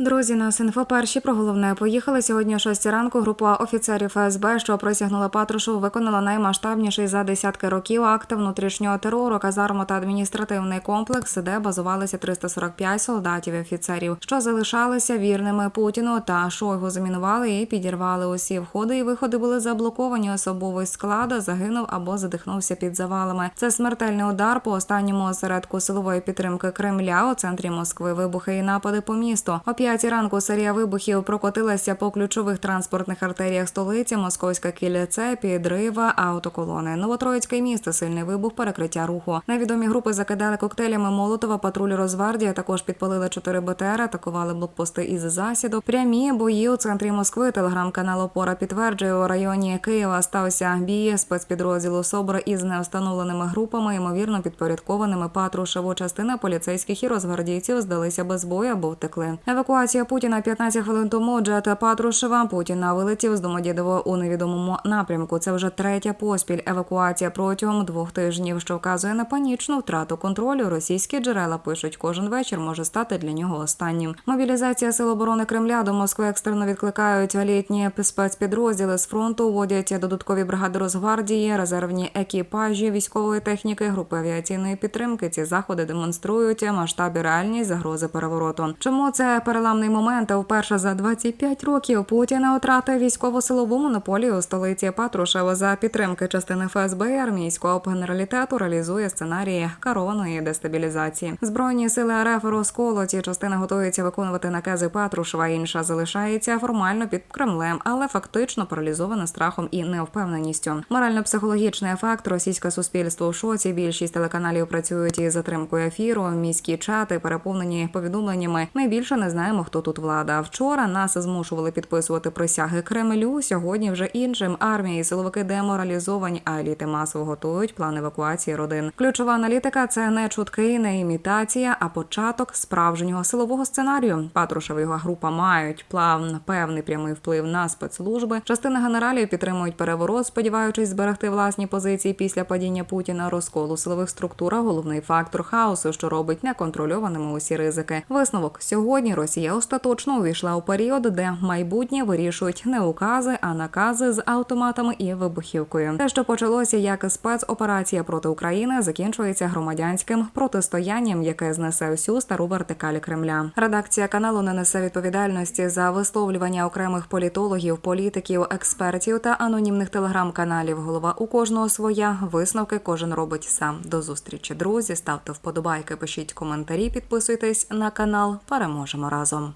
Друзі, нас інфо перші про головне поїхали сьогодні о 6 ранку. Група офіцерів ФСБ, що присягнула Патрушу, виконала наймасштабніший за десятки років акт внутрішнього терору, казарму та адміністративний комплекс, де базувалися 345 солдатів і офіцерів, що залишалися вірними Путіну та Шойгу замінували і підірвали усі входи і виходи були заблоковані. Особовий склад загинув або задихнувся під завалами. Це смертельний удар по останньому осередку силової підтримки Кремля у центрі Москви. Вибухи і напади по місту. О п'ятій ранку серія вибухів прокотилася по ключових транспортних артеріях столиці. Московська кільце, підрива, автоколони. Новотроїцьке місто, сильний вибух, перекриття руху. Невідомі групи закидали коктейлями Молотова, патруль Розвардія. Також підпалили чотири БТР, атакували блокпости із засіду. Прямі бої у центрі Москви. Телеграм-канал Опора підтверджує у районі Києва стався бій спецпідрозділу СОБР із неустановленими групами, ймовірно підпорядкованими Патрушеву. Частина поліцейських і розгвардійців здалися без бою або втекли. Евакуація Путіна 15 хвилин тому. Джет Патрушева Путіна вилетів з Домодєдово у невідомому напрямку. Це вже третя поспіль евакуація протягом двох тижнів, що вказує на панічну втрату контролю. Російські джерела пишуть, кожен вечір може стати для нього останнім. Мобілізація сил оборони Кремля до Москви екстрено відкликають літні спецпідрозділи з фронту. Вводять додаткові бригади Росгвардії, резервні екіпажі військової техніки, групи авіаційної підтримки. Ці заходи демонструють масштабі реальність загрози перевороту. Чому це переламний момент? Вперше за 25 років Путін втратив військово-силову монополію у столиці Патрушева за підтримки частини ФСБ і армійського генералітету реалізує сценарії керованої дестабілізації. Збройні сили РФ розколоті. Частина готується виконувати накази Патрушева, інша залишається формально під Кремлем, але фактично паралізована страхом і невпевненістю. Морально-психологічний ефект російське суспільство в шоці. Більшість телеканалів працюють із затримкою ефіру. Міські чати переповнені повідомленнями. Ми більше не знаємо, хто тут влада. Вчора нас змушували підписувати присяги Кремлю. Сьогодні вже іншим армії, силовики деморалізовані, а еліти масово готують план евакуації родин. Ключова аналітика це не чутки, не імітація, а початок справжнього силового сценарію. Патрушева його група мають план певний прямий вплив на спецслужби. Частина генералів підтримують переворот, сподіваючись зберегти власні позиції після падіння Путіна. Розколу силових структур – головний фактор хаосу, що робить неконтрольованими усі ризики. Висновок сьогодні Росія остаточно увійшла у період, де майбутнє вирішують не укази, а накази з автоматами і вибухівкою. Те, що почалося як спецоперація проти України, закінчується громадянським протистоянням, яке знесе всю стару вертикаль Кремля. Редакція каналу не несе відповідальності за висловлювання окремих політологів, політиків, експертів та анонімних телеграм-каналів. Голова у кожного своя висновки кожен робить сам. До зустрічі, друзі. Ставте вподобайки, пишіть коментарі, підписуйтесь на канал. Переможемо разом. часом.